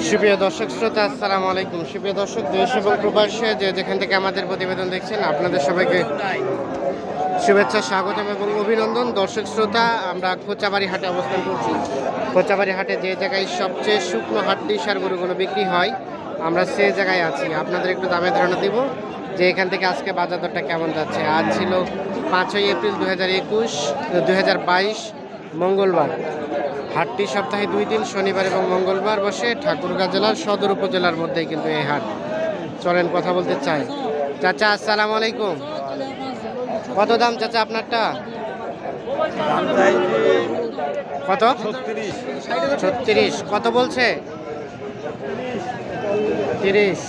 সুপ্রিয় দর্শক শ্রোতা, আসসালামু আলাইকুম। সুপ্রিয় দর্শক, দেশ এবং প্রবাসে যে যেখান থেকে আমাদের প্রতিবেদন দেখছেন, আপনাদের সবাইকে শুভেচ্ছা, স্বাগতম এবং অভিনন্দন। দর্শক শ্রোতা, আমরা খোঁচাবাড়ি হাটে অবস্থান করছি। খোঁচাবাড়ি হাটে যে জায়গায় সবচেয়ে শুকনো হাড্ডি সার গরুগুলো বিক্রি হয়, আমরা সে জায়গায় আছি। আপনাদের একটু দামে ধারণা দিব যে এখান থেকে আজকে বাজার দরটা কেমন যাচ্ছে। আজ ছিল পাঁচই এপ্রিল দু হাজার একুশ দু হাজার বাইশ, মঙ্গলবার। হাটটি সপ্তাহে দুই দিন, শনিবার এবং মঙ্গলবার বসে ঠাকুরগাঁ জেলার সদর উপজেলার মধ্যেই কিন্তু এই হাট। চলেন কথা বলতে চাই। চাচা, আসসালামু আলাইকুম। কত দাম চাচা আপনারটা? কত? ছত্রিশ। কত বলছে? তিরিশ।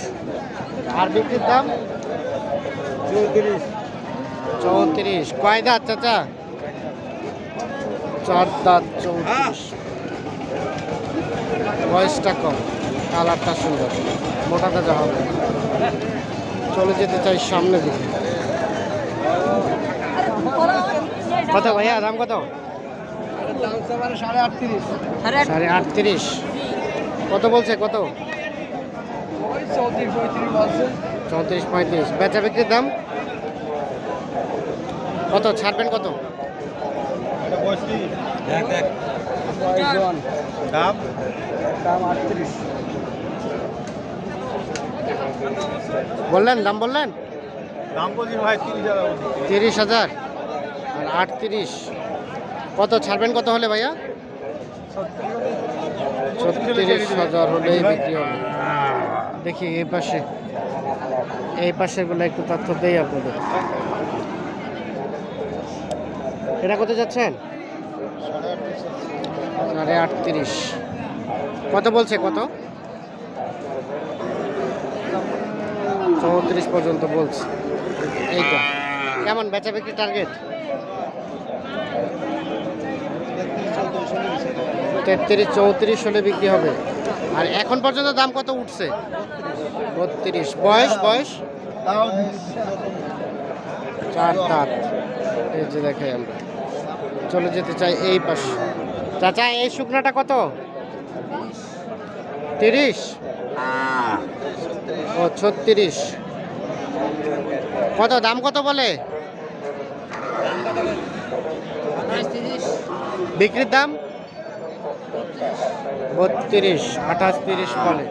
আর বিক্রির দাম? চৌত্রিশ। কয় দাঁত চাচা? চার দাঁত চৌত্রিশ। বয়সটা কম, কালারটা সুন্দর। মোটা তাজা হবে। চলে যেতে চাই সামনে দিকে। কত ভাইয়া, দাম কত? সাড়ে আটত্রিশ। কত বলছে, কত? চৌত্রিশ পঁয়ত্রিশ। বেচা বিক্রির দাম? কত, ছাড়বেন কত? কয়জন দাম? দাম আটত্রিশ। বললেন দাম বললেন? দাম বলছি ভাই তিরিশ হাজার বলছি। তিরিশ হাজার? আর আটত্রিশ। কত ছাড়বেন কত হলে ভাইয়া? ছত্রিশ হাজার হলেই বিক্রি হবে। দেখি এই পাশে। এই পাশেগুলো একটু তথ্য দেই আপনাদের। এটা কত যাচ্ছেন? সাড়ে আটত্রিশ। কত বলছে, কত? চৌত্রিশ পর্যন্ত বলছে। এইটা কেমন বেচা বিক্রি টার্গেট তেত্রিশ, চৌত্রিশ হলে বিক্রি হবে। আর এখন পর্যন্ত দাম কত উঠছে? বত্রিশ। বয়স বয়স? চার দাঁত। এই যে দেখাই আমরা চলে যেতে চাই এই পাশে। চাচা এই শুকনাটা কত? তিরিশ? ও ছত্রিশ। কত দাম কত বলে? বিক্রির দাম? বত্রিশ। আঠাশ তিরিশ বলে।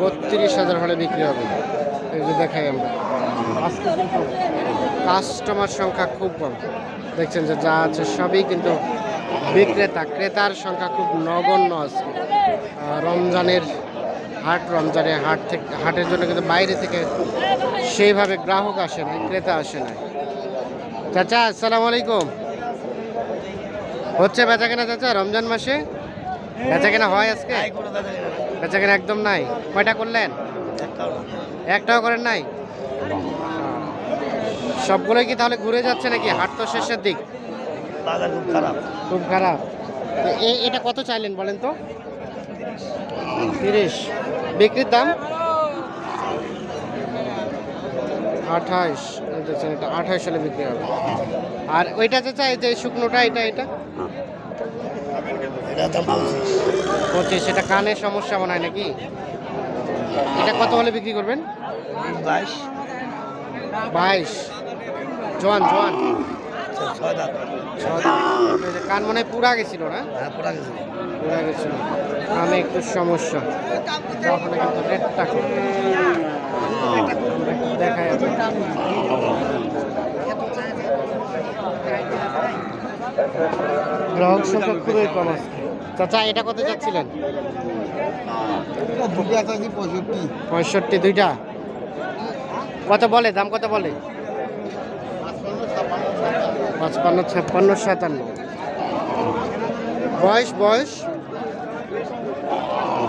বত্রিশ হাজার হলে বিক্রি হবে। যে দেখাই আমরা। আজকে কিন্তু কাস্টমার সংখ্যা খুব কম। দেখছেন যে যা আছে সবই কিন্তু বিক্রেতা ক্রেতার সংখ্যা খুব নগণ্য আছে রমজানের হাট রমজানে হাট থেকে হাটের জন্য কিন্তু বাইরে থেকে সেইভাবে গ্রাহক আসে না ক্রেতা আসে না চাচা আসসালামু আলাইকুম। হচ্ছে বেচা কেনা চাচা রমজান মাসে? বেচা কেনা হয় আজকে? বেচা কেনা একদম নাই। কয়টা করলেন? একটাও করেন নাই? সবগুলোই কি তাহলে ঘুরে যাচ্ছে নাকি? হাট তো শেষের দিক। বাজার খুব খারাপ। খুব খারাপ। এটা কত চাইলেন বলেন তো? তিরিশ। বিক্রির দাম? দেখছেন এটা আঠাইশ সালে বিক্রি হবে। আর ওইটা যে চাই যে শুকনোটা এটা এটা? বলছি পঁচিশ। এটা কানে সমস্যা মনে হয় নাকি? এটা কত হলে বিক্রি করবেন? বাইশ। বাইশ। জোয়ান জোয়ান। ছয় যে কান মনে হয় পুরা গেছিল না? হ্যাঁ পড়া গেছে পুরা গেছিল। কানে একটু সমস্যা। তখন কিন্তু রেটটা দেখাই আপনাদের। গ্রাহক সংখ্যা খুবই কম আছে। চাচা এটা কত যাচ্ছিলেন? পঁয়ষট্টি দুইটা? কত বলে? দাম কত বলে? পাঁচপান্ন ছাপ্পান্ন সাতান্ন। বয়স বয়স?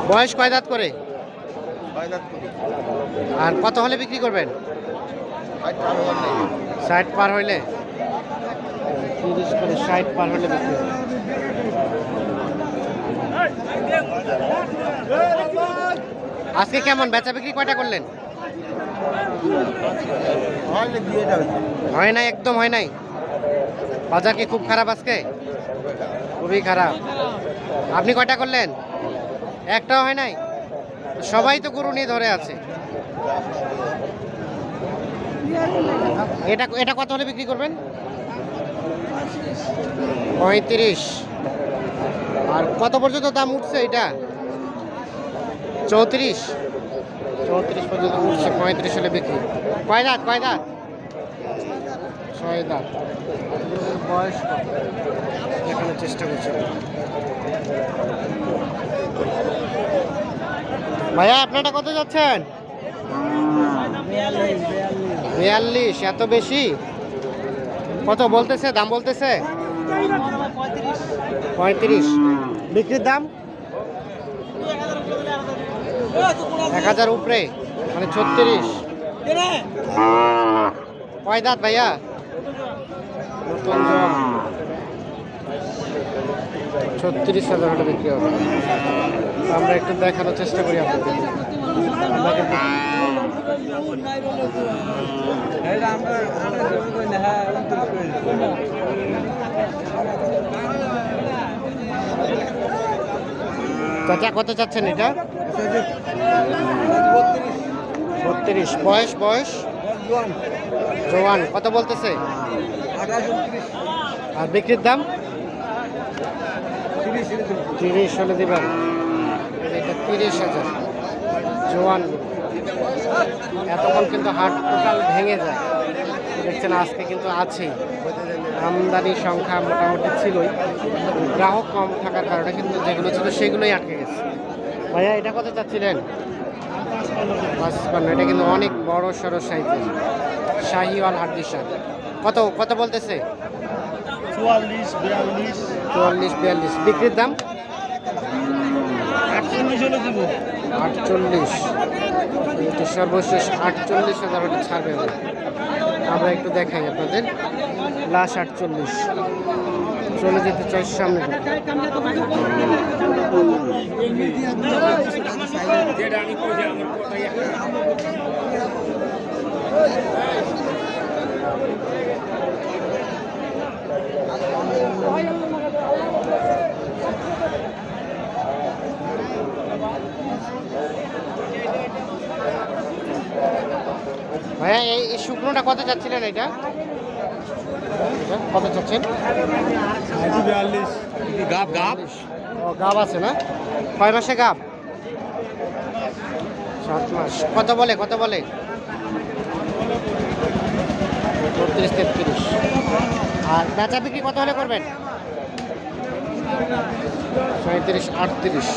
বয়স কয় দাঁত করে? আর কত হলে বিক্রি করবেন? ষাট পার হইলে? তিরিশ করে ষাট পার হলে বিক্রি আজকে কেমন? বেচা বিক্রি কয়টা করলেন? হয় নাই একদম হয় নাই? বাজার কি খুব খারাপ আজকে? খুবই খারাপ। আপনি কয়টা করলেন? একটাও হয় নাই? সবাই তো গরু নিয়ে ধরে আছে। এটা এটা কত হলে বিক্রি করবেন? পঁয়ত্রিশ। আর কত পর্যন্ত দাম উঠছে এটা? চৌত্রিশ। চৌত্রিশ পর্যন্ত উঠছে, পঁয়ত্রিশ হলে বিক্রি। কয় দাঁত কয় দাঁত? ছয় দাঁত বয়স কত? দেখানোর চেষ্টা করছি। ভাইয়া আপনারা কত যাচ্ছেন? বিয়াল্লিশ। এত বেশি? কত বলতেছে? দাম বলতেছে? পঁয়ত্রিশ। বিক্রির দাম? এক হাজার উপরে মানে ছত্রিশ। কয় দাঁত ভাইয়া। ছত্রিশ হাজার হলে বিক্রি হবে। আমরা একটু দেখানোর চেষ্টা করি আপনাদের। চাচা কত চাচ্ছেন এটা? বত্রিশ। বয়স বয়স? জোয়ান। কত বলতেছে? আর বিক্রির দাম? তিরিশ হলে দেবেন। তিরিশ হাজার। জোয়ান। এতক্ষণ কিন্তু হাট টোটাল ভেঙে যায়। দেখছেন, আজকে কিন্তু আছেই আমদানি সংখ্যা মোটামুটি ছিলই। গ্রাহক কম থাকার কারণে কিন্তু যেগুলো ছিল সেগুলোই আটকে গেছে। ভাইয়া, এটা কত চাচ্ছিলেন? পাঁচপান্ন এটা কিন্তু অনেক বড় সড়ো সাইজের। শাহিওয়াল হাড্ডিসার। কত কত বলতেছে? চুয়াল্লিশ বিয়াল্লিশ। চুয়াল্লিশ বিয়াল্লিশ। বিক্রির দাম? আটচল্লিশ আটচল্লিশ। সর্বশেষ আটচল্লিশ হাজার ছাড়বে। আমরা একটু দেখাই আপনাদের লাশ আটচল্লিশ চলে যেতে চাই সামনে। ভাইয়া এই শুকনোটা কত চাচ্ছিলেন এটা? কত চাচ্ছেন? গাপ ও গাব আছে না? কয় মাসে গাব? সাত মাস। কত বলে কত বলে? বত্রিশ তেত্রিশ। আর বেচা বিক্রি কত হলে করবেন? সাঁত্রিশ আটত্রিশ।